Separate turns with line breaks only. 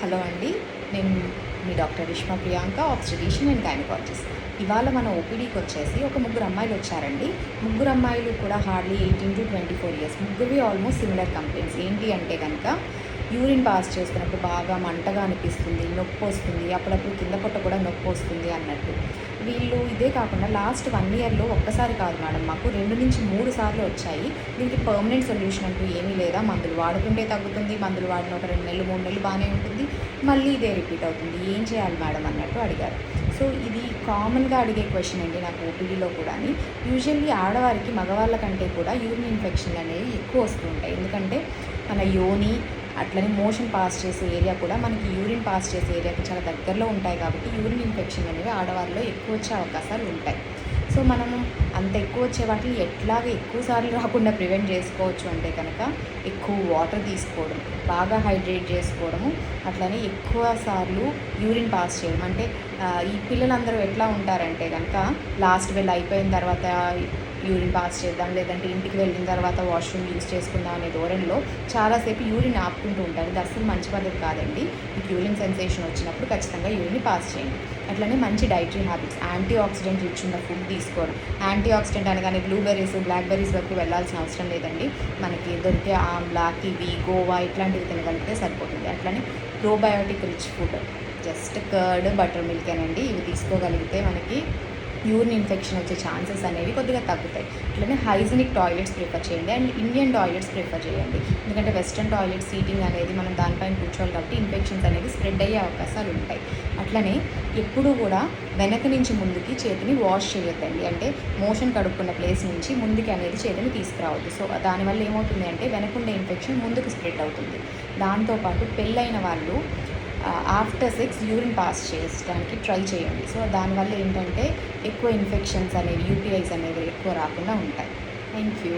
Hello అండి. నేను మీ doctor Rishma Priyanka obstetrician and gynaecologist. ఇవాళ మన ఓపీడీకి వచ్చేసి ఒక ముగ్గురు అమ్మాయిలు వచ్చారండి. ముగ్గురు అమ్మాయిలు కూడా hardly eighteen to twenty four years. ముగ్గురువి almost similar complaints. ఏంటి అంటే కనుక యూరిన్ పాస్ చేస్తున్నప్పుడు బాగా మంటగా అనిపిస్తుంది నొప్పి వస్తుంది అప్పుడప్పుడు కింద పొట్ట కూడా నొప్పి వస్తుంది అన్నట్టు. వీళ్ళు ఇదే కాకుండా లాస్ట్ వన్ ఇయర్లో ఒక్కసారి కాదు మేడం మాకు రెండు నుంచి మూడు సార్లు వచ్చాయి. దీనికి పర్మనెంట్ సొల్యూషన్ అంటూ ఏమీ లేదా. మందులు వాడుతుంటే తగ్గుతుంది మందులు వాడిన ఒక రెండు నెలలు మూడు నెలలు బాగానే ఉంటుంది. మళ్ళీ ఇదే రిపీట్ అవుతుంది. ఏం చేయాలి మేడం అన్నట్టు అడిగారు. సో ఇది కామన్గా అడిగే క్వశ్చన్ అండి నాకు ఓపీడీలో కూడా యూజువల్లీ ఆడవారికి మగవాళ్ళ కంటే కూడా యూరిన్ ఇన్ఫెక్షన్ అనేవి ఎక్కువ వస్తూ ఉంటాయి. ఎందుకంటే మన యోని అట్లనే మోషన్ పాస్ చేసే ఏరియా కూడా మనకి యూరిన్ పాస్ చేసే ఏరియాకి చాలా దగ్గరలో ఉంటాయి కాబట్టి యూరిన్ ఇన్ఫెక్షన్ అనేవి ఆడవారిలో ఎక్కువ వచ్చే అవకాశాలు ఉంటాయి. సో మనము అంత ఎక్కువ వచ్చే వాటిని ఎట్లాగ ఎక్కువ సార్లు రాకుండా ప్రివెంట్ చేసుకోవచ్చు అంటే కనుక ఎక్కువ వాటర్ తీసుకోవడం బాగా హైడ్రేట్ చేసుకోవడము అట్లనే ఎక్కువ సార్లు యూరిన్ పాస్ చేయడం. అంటే ఈ పిల్లలందరూ ఎట్లా ఉంటారంటే కనుక లాస్ట్ వెళ్ళి అయిపోయిన తర్వాత యూరిన్ పాస్ చేద్దాం లేదంటే ఇంటికి వెళ్ళిన తర్వాత వాష్రూమ్ యూజ్ చేసుకుందాం అనే ధోరణిలో చాలాసేపు యూరిన్ ఆపుకుంటూ ఉంటారు. ఇది అస్సలు మంచి పద్ధతి కాదండి. మీకు యూరిన్ సెన్సేషన్ వచ్చినప్పుడు ఖచ్చితంగా యూరిన్ పాస్ చేయండి. అట్లనే మంచి dietary habits antioxidant rich ఉన్న ఫుడ్ తీసుకోవడం. యాంటీ ఆక్సిడెంట్ అనగానే బ్లూబెర్రీస్ బ్లాక్బెర్రీస్ వరకు వెళ్ళాల్సిన అవసరం లేదండి. మనకి దొరికే ఆమ్లా కివి గోవా ఇట్లాంటివి తినగలిగితే సరిపోతుంది. అట్లనే probiotic rich food just curd buttermilk అనండి ఇవి తీసుకోగలిగితే మనకి యూరిన్ ఇన్ఫెక్షన్ వచ్చే ఛాన్సెస్ అనేవి కొద్దిగా తగ్గుతాయి. అట్లనే హైజీనిక్ టాయిలెట్స్ ప్రిఫర్ చేయండి. అండ్ ఇండియన్ టాయిలెట్స్ ప్రిఫర్ చేయండి. ఎందుకంటే వెస్ట్రన్ టాయిలెట్ సీటింగ్ అనేది మనం దానిపైన కూర్చోవాలి కాబట్టి ఇన్ఫెక్షన్స్ అనేది స్ప్రెడ్ అయ్యే అవకాశాలు ఉంటాయి. అట్లనే ఎప్పుడూ కూడా వెనక నుంచి ముందుకి చేతిని వాష్ చేయొద్దండి. అంటే మోషన్ కడుక్కున్న ప్లేస్ నుంచి ముందుకి అనేది చేతిని తీసుకురావద్దు. సో దానివల్ల ఏమవుతుంది అంటే వెనకుండే ఇన్ఫెక్షన్ ముందుకు స్ప్రెడ్ అవుతుంది. దాంతోపాటు పెళ్ళైన వాళ్ళు ఆఫ్టర్ సిక్స్ యూరిన్ పాస్ చేయడానికి ట్రై చేయండి. సో దానివల్ల ఏంటంటే ఎక్కువ ఇన్ఫెక్షన్స్ అనేవి యూటీఐస్ అనేవి ఎక్కువ రాకుండా ఉంటాయి. Thank you